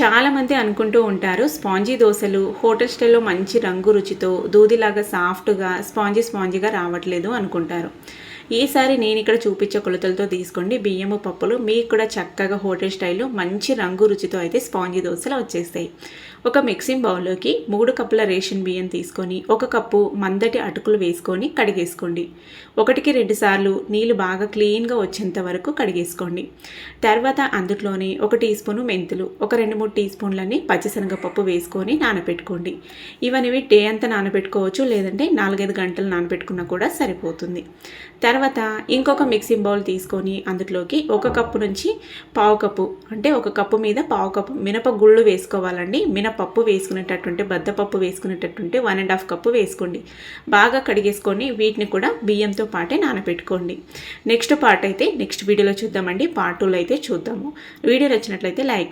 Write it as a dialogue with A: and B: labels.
A: చాలామంది అనుకుంటూ ఉంటారు స్పాంజీ దోశలు హోటల్ స్టైల్లో మంచి రంగు రుచితో దూదిలాగా సాఫ్ట్గా స్పాంజీ స్పాంజీగా రావట్లేదు అనుకుంటారు. ఈసారి నేను ఇక్కడ చూపించే కొలతలతో తీసుకోండి. బియ్యము పప్పులు మీకు కూడా చక్కగా హోటల్ స్టైల్లో మంచి రంగు రుచితో అయితే స్పాంజీ దోశలు వచ్చేస్తాయి. ఒక మిక్సింగ్ బౌల్లోకి మూడు కప్పుల రేషన్ బియ్యం తీసుకొని ఒక కప్పు మందటి అటుకులు వేసుకొని కడిగేసుకోండి. ఒకటికి రెండు సార్లు నీళ్ళు బాగా క్లీన్గా వచ్చేంత వరకు కడిగేసుకోండి. తర్వాత అందులోనే ఒక టీ స్పూను మెంతులు ఒక రెండు మూడు టీ స్పూన్లని పచ్చిశనగపప్పు వేసుకొని నానబెట్టుకోండి ఇవన్నీ డే అంతా నానబెట్టుకోవచ్చు లేదంటే నాలుగైదు గంటలు నానబెట్టుకున్నా కూడా సరిపోతుంది. తర్వాత తర్వాత ఇంకొక మిక్సింగ్ బౌల్ తీసుకొని అందులోకి ఒక కప్పు నుంచి పావు కప్పు అంటే ఒక కప్పు మీద పావు కప్పు మినప గుళ్ళు వేసుకోవాలండి. మినపప్పు వేసుకునేటట్టుంటే బద్దపప్పు వేసుకునేటటువంటి వన్ అండ్ హాఫ్ కప్పు వేసుకోండి. బాగా కడిగేసుకొని వీటిని కూడా బియ్యంతో పాటే నానబెట్టుకోండి నెక్స్ట్ పార్ట్ అయితే నెక్స్ట్ వీడియోలో చూద్దామండి. పార్ట్ టూలో అయితే చూద్దాము. వీడియో నచ్చినట్లయితే లైక్